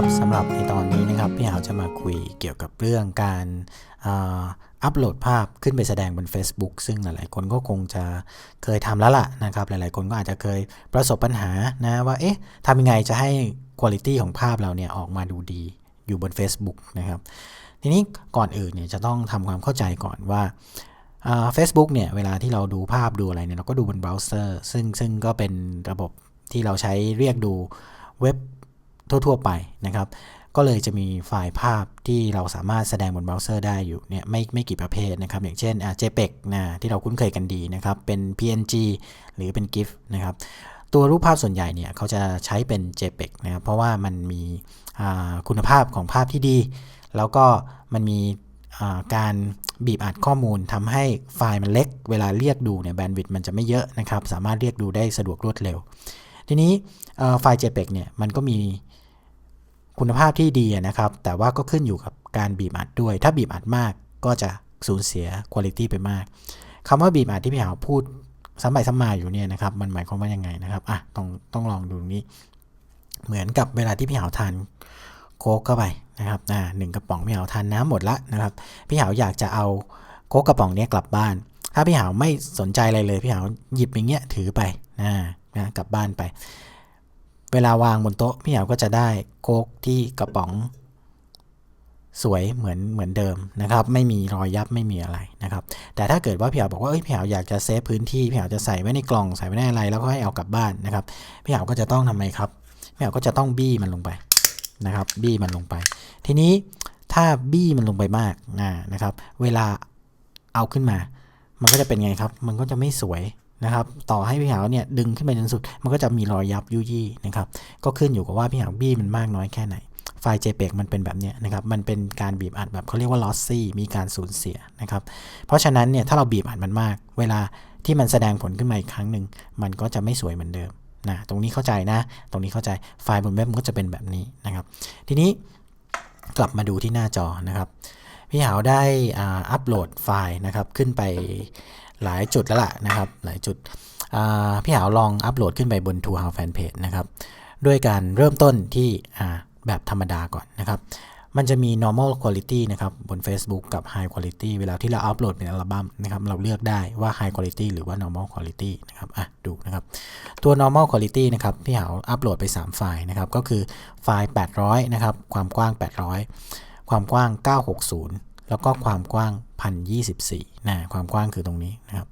ครับสำหรับในตอนนี้นะครับพี่หาวจะมาคุยเกี่ยวกับเรื่องการอัปโหลดภาพขึ้นไปแสดงบน Facebook ซึ่งหลาย ๆ คนก็คงจะเคยทำแล้วล่ะนะครับ หลาย ๆ คนก็อาจจะเคยประสบปัญหานะว่าเอ๊ะทำยังไงจะให้คุณภาพของภาพเราเนี่ยออกมาดูดีอยู่บน Facebook นะครับ ทีนี้ก่อนอื่นเนี่ยจะต้องทำความเข้าใจก่อนว่าเฟซบุ๊กเนี่ยเวลาที่เราดูภาพดูอะไรเนี่ยเราก็ดูบนเบราว์เซอร์ซึ่งซึ่งก็เป็นระบบที่เราใช้เรียกดูเว็บ ทั่ว ๆ ไปนะครับ ก็เลยจะมีไฟล์ภาพที่เราสามารถแสดงบนเบราว์เซอร์ได้อยู่เนี่ยไม่ไม่กี่ประเภทนะครับ อย่างเช่นอ่า JPEG นะที่เราคุ้นเคยกันดีนะครับ เป็น PNG หรือเป็น GIF นะครับตัวรูปภาพส่วนใหญ่เนี่ยเขาจะใช้เป็น JPEG นะครับเพราะว่ามันมีคุณภาพของภาพที่ดี แล้วก็มันมีการบีบอัดข้อมูลทำให้ไฟล์มันเล็ก เวลาเรียกดูเนี่ยแบนด์วิดต์มันจะไม่เยอะนะครับ สามารถเรียกดูได้สะดวกรวดเร็ว ทีนี้ไฟล์ JPEG เนี่ยมันก็มีคุณภาพที่ดีนะครับ แต่ว่าก็ขึ้นอยู่กับการบีบอัดด้วย ถ้าบีบอัดมากก็จะสูญเสียคุณภาพไปมากคำว่าบีบอัดที่พี่หาพูดซ้ำไปซ้ำมาอยู่เนี่ยนะครับ มันหมายความว่ายังไงนะครับอะต้องต้องลองดูนี้ เหมือนกับเวลาที่พี่หาทานโค้กเข้าไปนะครับอ่าหนึ่งกระป๋องพี่หาทานน้ำหมดละนะครับ พี่หาอยากจะเอาโค้กกระป๋องนี้กลับบ้าน ถ้าพี่หาไม่สนใจอะไรเลย พี่หาหยิบอย่างเงี้ยถือไปนะ นะกลับบ้านไป เวลาวางบนโต๊ะพี่หาวก็จะได้โค้กที่กระป๋องสวยเหมือนเหมือนเดิมนะครับ ไม่มีรอยยับไม่มีอะไรนะครับ แต่ถ้าเกิดว่าพี่หาบอกว่าเอ้ยพี่หาอยากจะเซฟพื้นที่พี่หาจะใส่ไว้ในกล่องใส่ไว้ในอะไรแล้วก็ให้เอากลับบ้านนะครับพี่หาก็จะต้องทำไมครับพี่หาก็จะต้องบี้มันลงไปนะครับ บี้มันลงไป ทีนี้ถ้าบี้มันลงไปมากนะครับ เวลาเอาขึ้นมา มันก็จะเป็นไงครับ มันก็จะไม่สวย นะครับต่อให้พี่หาวเนี่ยดึงขึ้นไปจนสุด มันก็จะมีรอยยับยุยี่นะครับก็ขึ้นอยู่กับว่าพี่หาวบี้มันมากน้อยแค่ไหน ไฟล์ JPEG มันเป็นแบบนี้นะครับมันเป็นการบีบอัดแบบเขาเรียกว่า lossy มีการสูญเสียนะครับเพราะฉะนั้นเนี่ยถ้าเราบีบอัดมันมาก เวลาที่มันแสดงผลขึ้นมาอีกครั้งหนึ่งมันก็จะไม่สวยเหมือนเดิมนะตรงนี้เข้าใจนะ ตรงนี้เข้าใจไฟล์บนเว็บมันก็จะเป็นแบบนี้นะครับ ทีนี้กลับมาดูที่หน้าจอนะครับ พี่หาวได้อัปโหลดไฟล์นะครับขึ้นไป หลายจุดแล้วล่ะนะครับ หลายจุดพี่หาวลองอัปโหลดขึ้นไปบน t o How Fanpage นะครับ ด้วยการเริ่มต้นที่แบบธรรมดาก่อนนะครับ มันจะมี normal quality นะครับ บน Facebook กับ high quality เวลาที่เราอัปโหลดเป็นอัลบั้มนะครับ เราเลือกได้ว่า high quality หรือว่า normal quality นะครับอะดูนะครับ ตัว normal quality นะครับ พี่หาวอัปโหลดไป 3 ไฟล์นะครับ ก็คือไฟล์ 800 นะครับ ความกว้าง 800 ความกว้าง 960 แล้วก็ความกว้าง 1024นะความกว้างคือตรงนี้นะครับ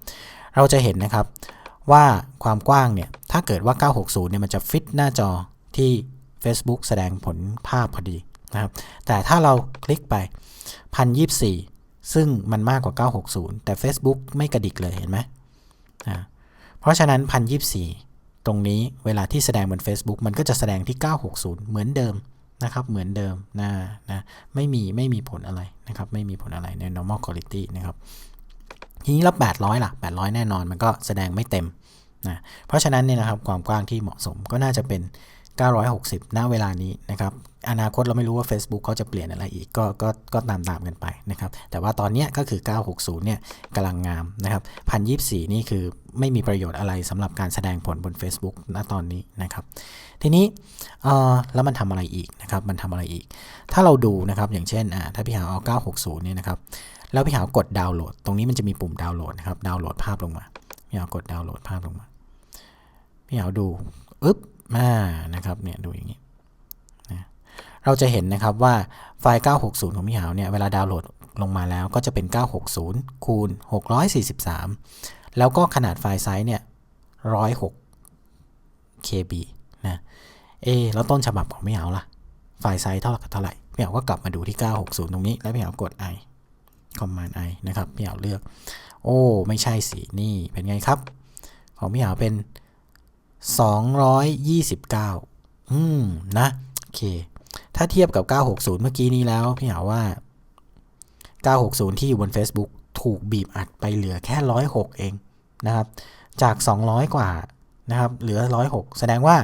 เราจะเห็นนะครับว่าความกว้างเนี่ย ถ้าเกิดว่า 960 เนี่ยมันจะฟิตหน้าจอที่ Facebook แสดงผลภาพพอดีนะครับ แต่ถ้าเราคลิกไป 1024 ซึ่งมันมากกว่า 960 แต่ Facebook ไม่กระดิกเลยเห็นไหมอ่าเพราะฉะนั้น 1024 ตรงนี้เวลาที่แสดงบน Facebook มันก็จะแสดงที่ 960 เหมือนเดิม นะครับเหมือนเดิมนะนะไม่มีไม่มีผลอะไรนะครับไม่มีผลอะไรใน normal quality นะครับทีนี้แล้ว800ล่ะ800 แน่นอนมันก็แสดงไม่เต็มนะเพราะฉะนั้นเนี่ยนะครับความกว้างที่เหมาะสมก็น่าจะเป็น 960 ณ เวลานี้นะครับ อนาคตเราไม่รู้ว่า Facebook เขาจะเปลี่ยนอะไรอีก ก็ ก็ ก็ตามตามกันไปนะครับ แต่ว่าตอนนี้ก็คือ 960 เนี่ยกำลังงามนะครับ 1024 นี่คือไม่มีประโยชน์อะไรสำหรับการแสดงผลบน Facebook ณ ตอนนี้นะครับ ทีนี้เอ่อแล้วมันทำอะไรอีกนะครับ มันทำอะไรอีก ถ้าเราดูนะครับ อย่างเช่นอ่าถ้าพี่หาเอา 960 เนี่ยนะครับ แล้วพี่หากดดาวน์โหลด ตรงนี้มันจะมีปุ่มดาวน์โหลดนะครับ ดาวน์โหลดภาพลงมา พี่หากดดาวน์โหลดภาพลงมา พี่หาดู อึ๊บ มานะครับเนี่ยดูอย่างนี้นะเราจะเห็นนะครับว่าไฟล์ 960 ของพี่หาวเนี่ยเวลาดาวน์โหลดลงมาแล้วก็จะเป็น 960 คูณ 643 แล้วก็ขนาดไฟล์ไซส์เนี่ย 106 KB นะเอแล้วต้นฉบับของพี่หาวล่ะ ไฟล์ไซส์เท่ากับเท่าไหร่พี่หาวก็กลับมาดูที่ 960 ตรงนี้ แล้วพี่หาวกด i command i นะครับพี่หาวเลือก โอ้ ไม่ใช่สินี่เป็นไงครับ ของพี่หาวเป็น 229 อืม นะ โอเค ถ้าเทียบกับ 960 เมื่อกี้นี้แล้ว พี่หาว่า 960 ที่อยู่บน Facebook ถูกบีบอัดไปเหลือแค่ 106 เองนะครับ จาก 200 กว่านะครับ เหลือ 106 แสดงว่า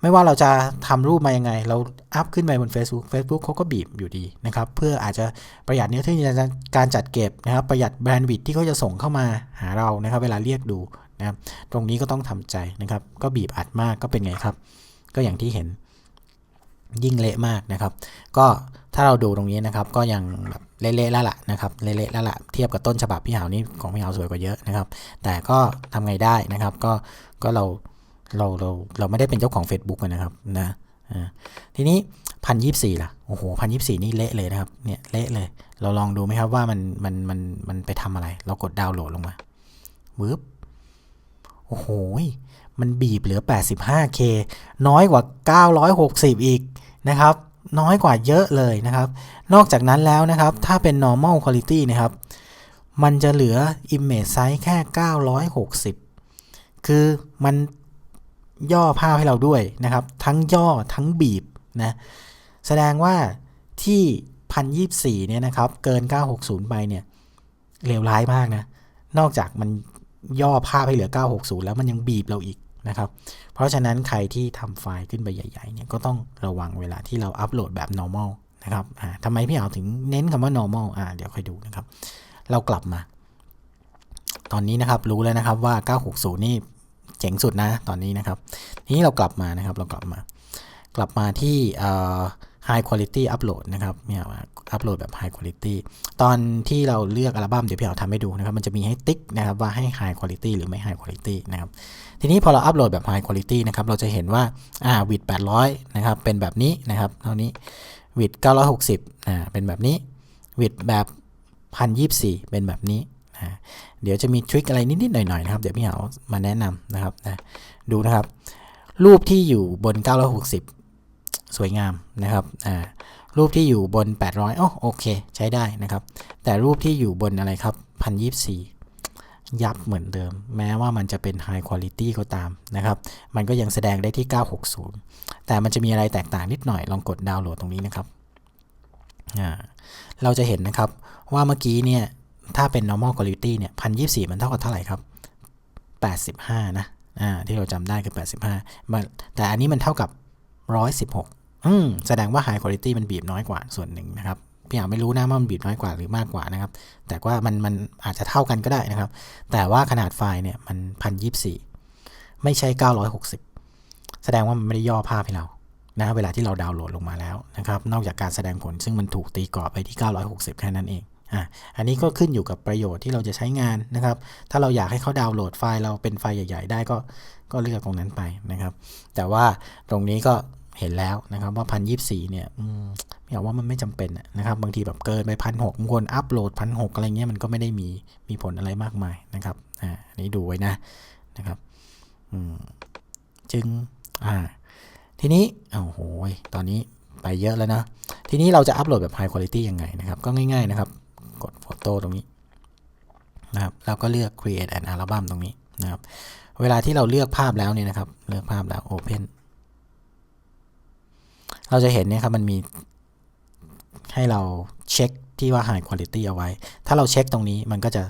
ไม่ว่าเราจะทำรูปมายังไง เราอัพขึ้นไปบน Facebook Facebook เขาก็บีบอยู่ดีนะครับ เพื่ออาจจะประหยัดเนื้อที่ในการจัดเก็บนะครับ ประหยัดแบรนด์วิดที่เขาจะส่งเข้ามาหาเรานะครับ เวลาเรียกดู นะครับตรงนี้ก็ต้องทำใจนะครับ ก็บีบอัดมากก็เป็นไงครับ ก็อย่างที่เห็นยิ่งเละมากนะครับ ก็ถ้าเราดูตรงนี้นะครับ ก็ยังแบบเละๆแล้วล่ะนะครับเละๆแล้วล่ะเทียบกับต้นฉบับพี่หาวนี่ของพี่หาวสวยกว่าเยอะนะครับ แต่ก็ทำไงได้นะครับ ก็ก็เราเราเราเราไม่ได้เป็นเจ้าของ Facebook นะครับนะทีนี้พันยี่สี่ล่ะโอ้โหพันยี่สี่นี่เละเลยนะครับเนี่ยเละเลย เราลองดูไหมครับว่ามันมันมันมันไปทำอะไร เรากดดาวน์โหลดลงมาบึ๊บ โอ้โห มันบีบเหลือ 85K น้อยกว่า 960 อีกนะครับ น้อยกว่าเยอะเลยนะครับ นอกจากนั้นแล้วนะครับ ถ้าเป็น normal quality นะครับ มันจะเหลือ image size แค่ 960 คือมันย่อภาพให้เราด้วยนะครับ ทั้งย่อทั้งบีบนะ แสดงว่าที่ 1024 เนี่ยนะครับ เกิน 960 ไปเนี่ยเลวร้ายมากนะ นอกจากมัน ย่อภาพให้เหลือ 960 แล้วมันยังบีบเราอีกนะครับ เพราะฉะนั้นใครที่ทำไฟล์ขึ้นไปใหญ่ๆเนี่ยก็ต้องระวังเวลาที่เราอัปโหลดแบบ normal นะครับทำไมพี่เอาถึงเน้นคำว่า normal อ่าเดี๋ยวค่อยดูนะครับ เรากลับมา ตอนนี้นะครับรู้แล้วนะครับว่า 960 นี่เจ๋งสุดนะตอนนี้นะครับ ทีนี้เรากลับมานะครับเรากลับมา กลับมาที่ high quality upload นะครับเนี่ยอัปโหลดแบบ high quality ตอนที่เราเลือกอัลบั้มเดี๋ยวพี่เอาทำให้ดูนะครับ มันจะมีให้ติ๊กนะครับว่าให้ high quality หรือไม่ high quality นะครับ ทีนี้พอเราอัปโหลดแบบ high quality นะครับ เราจะเห็นว่าอ่าวิด800 นะครับ เป็นแบบนี้นะครับ เท่านี้วิด960อ่าเป็นแบบนี้วิดแบบ1024 เป็นแบบนี้นะเดี๋ยวจะมีทริคอะไรนิดๆหน่อยๆนะครับ เดี๋ยวพี่เอามาแนะนำนะครับนะดูนะครับ รูปที่อยู่บน 960 สวยงามนะครับอ่ารูปที่อยู่บน 800โอ้โอเค ใช้ได้นะครับ แต่รูปที่อยู่บนอะไรครับ1024 ยับเหมือนเดิม แม้ว่ามันจะเป็น High Quality ก็ตามนะครับ มันก็ยังแสดงได้ที่ 960 แต่มันจะมีอะไรแตกต่างนิดหน่อย ลองกดดาวน์โหลดตรงนี้นะครับ เราจะเห็นนะครับว่าเมื่อกี้เนี่ย ถ้าเป็น normal quality เนี่ย1024 มันเท่ากับเท่าไหร่ครับ 85 นะ อ่า ที่เราจำได้คือ 85 แต่อันนี้มันเท่ากับ 116 อืมแสดงว่า high quality มันบีบน้อยกว่าส่วนหนึ่งนะครับพี่อาไม่รู้นะว่ามันบีบน้อยกว่าหรือมากกว่านะครับ แต่ว่ามันมันอาจจะเท่ากันก็ได้นะครับ แต่ว่าขนาดไฟล์เนี่ยมัน1024ไม่ใช่ 960 แสดงว่ามันไม่ได้ย่อภาพให้เรานะเวลาที่เราดาวน์โหลดลงมาแล้วนะครับ นอกจากการแสดงผลซึ่งมันถูกตีกรอบไปที่ 960 แค่นั้นเองอะอันนี้ก็ขึ้นอยู่กับประโยชน์ที่เราจะใช้งานนะครับ ถ้าเราอยากให้เขาดาวน์โหลดไฟล์เราเป็นไฟล์ใหญ่ ๆ ได้ก็ก็เลือกตรงนั้นไปนะครับ แต่ว่าตรงนี้ก็ เห็นแล้วนะครับว่าพันยีเนี่ยไม่เอาว่ามันไม่จำเป็นนะครับบางทีแบบเกินไปพันหกบางคนอัปโหลดพันหกอะไรเงี้ยมันก็ไม่ได้มีมีผลอะไรมากมายนะครับอ่านี้ดูไว้นะนะครับอืมจึงอ่าทีนี้โอ้โหตอนนี้ไปเยอะแล้วนะ ทีนี้เราจะอัปโหลดแบบ High Quality ยังไงนะครับ ก็ง่ายๆนะครับ กดโฟโต้ตรงนี้นะครับแล้วก็เลือก Create an Album ตรงนี้นะครับ เวลาที่เราเลือกภาพแล้วเนี่ยนะครับ เลือกภาพแล้ว Open เราจะเห็นเนี่ยครับมันมีให้เราเช็คที่ว่า High Quality เอาไว้ ถ้าเราเช็คตรงนี้มันก็จะ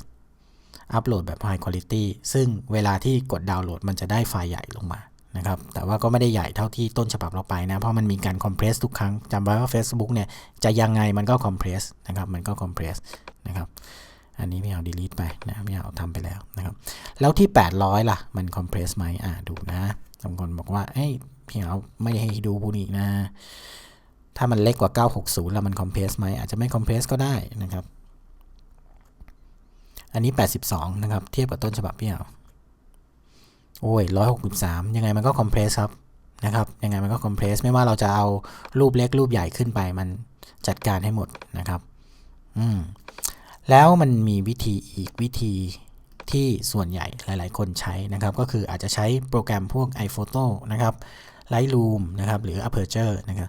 อัปโหลดแบบ High Quality ซึ่งเวลาที่กดดาวน์โหลดมันจะได้ไฟล์ใหญ่ลงมานะครับแต่ว่าก็ไม่ได้ใหญ่เท่าที่ต้นฉบับเราไปนะ เพราะมันมีการคอมเพรสทุกครั้งจำไว้ว่า Facebook เนี่ยจะยังไงมันก็คอมเพรสนะครับมันก็คอมเพรสนะครับอันนี้ไม่เอา delete ไปนะไม่เอาทำไปแล้วนะครับแล้วที่ 800 ล่ะ มันคอมเพรสไหมอ่าดูนะบางคนบอกว่าเอ้ย พี่เอาไม่ให้ดูพวกนี้นะ ถ้ามันเล็กกว่า 960 แล้วมันคอมเพรสไหมอาจจะไม่คอมเพรสก็ได้นะครับ อันนี้ 82 นะครับ เทียบกับต้นฉบับพี่เอาโอ้ยร้อยหกสิบสามยังไงมันก็คอมเพรสครับนะครับยังไงมันก็คอมเพรสไม่ว่าเราจะเอารูปเล็กรูปใหญ่ขึ้นไป มันจัดการให้หมดนะครับอืมแล้วมันมีวิธีอีกวิธีที่ส่วนใหญ่หลาย ๆ คนใช้นะครับ ก็คืออาจจะใช้โปรแกรมพวก iPhoto นะครับ Lightroom นะครับหรือ Aperture นะครับ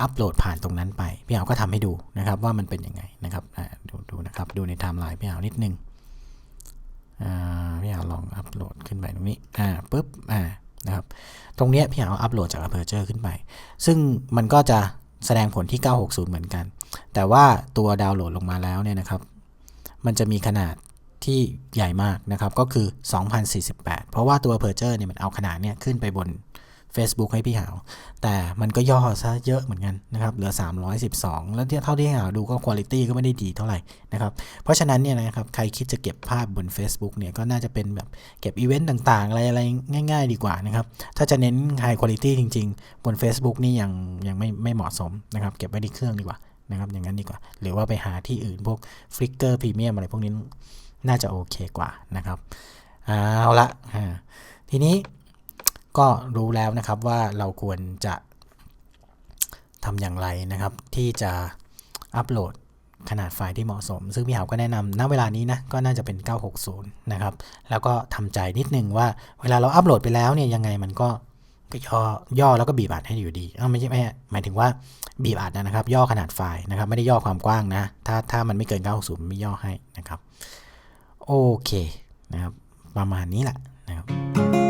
อัปโหลดผ่านตรงนั้นไป พี่เอาก็ทำให้ดูนะครับว่ามันเป็นยังไงนะครับดูดูนะครับดูในไทม์ไลน์พี่เอานิดนึงพี่เอาลองอัปโหลดขึ้นไปตรงนี้อ่าปุ๊บอ่านะครับตรงนี้พี่เอาอัปโหลดจาก Aperture ขึ้นไป ซึ่งมันก็จะแสดงผลที่ 960 เหมือนกัน แต่ว่าตัวดาวน์โหลดลงมาแล้วเนี่ยนะครับ มันจะมีขนาดที่ใหญ่มากนะครับ ก็คือ 2048 เพราะว่าตัว Aperture เนี่ยมันเอาขนาดเนี้ยขึ้นไปบน Facebook ให้พี่หาว แต่มันก็ย่อซะเยอะเหมือนกันนะครับ เหลือ 312 แล้วเท่าที่หาวดูก็คุณภาพก็ไม่ได้ดีเท่าไหร่นะครับ เพราะฉะนั้นเนี่ยนะครับ ใครคิดจะเก็บภาพบน Facebook เนี่ยก็น่าจะเป็นแบบเก็บอีเวนต์ต่างๆ อะไรอะไรง่าย ๆ ดีกว่านะครับ ถ้าจะเน้น High Quality จริง ๆ บน Facebook นี่ยังยังไม่ไม่เหมาะสมนะครับ เก็บไว้ที่เครื่องดีกว่านะครับ อย่างนั้นดีกว่า หรือว่าไปหาที่อื่นพวก Flickr Premium อะไรพวกนี้น่าจะโอเคกว่านะครับ เอาละทีนี้ ก็รู้แล้วนะครับว่าเราควรจะทำอย่างไรนะครับ ที่จะอัปโหลดขนาดไฟล์ที่เหมาะสม ซึ่งพี่หาวก็แนะนำณเวลานี้นะก็น่าจะเป็น 960 นะครับ แล้วก็ทำใจนิดนึงว่าเวลาเราอัปโหลดไปแล้วเนี่ยยังไงมันก็ก็ย่อย่อแล้วก็บีบอัดให้อยู่ดีเอ้าไม่ใช่ไม่หมายถึงว่าบีบอัดนะครับ ย่อขนาดไฟล์นะครับ ไม่ได้ย่อความกว้างนะ ถ้าถ้ามันไม่เกิน 960 มันไม่ย่อให้นะครับ โอเคนะครับ ประมาณนี้แหละนะครับ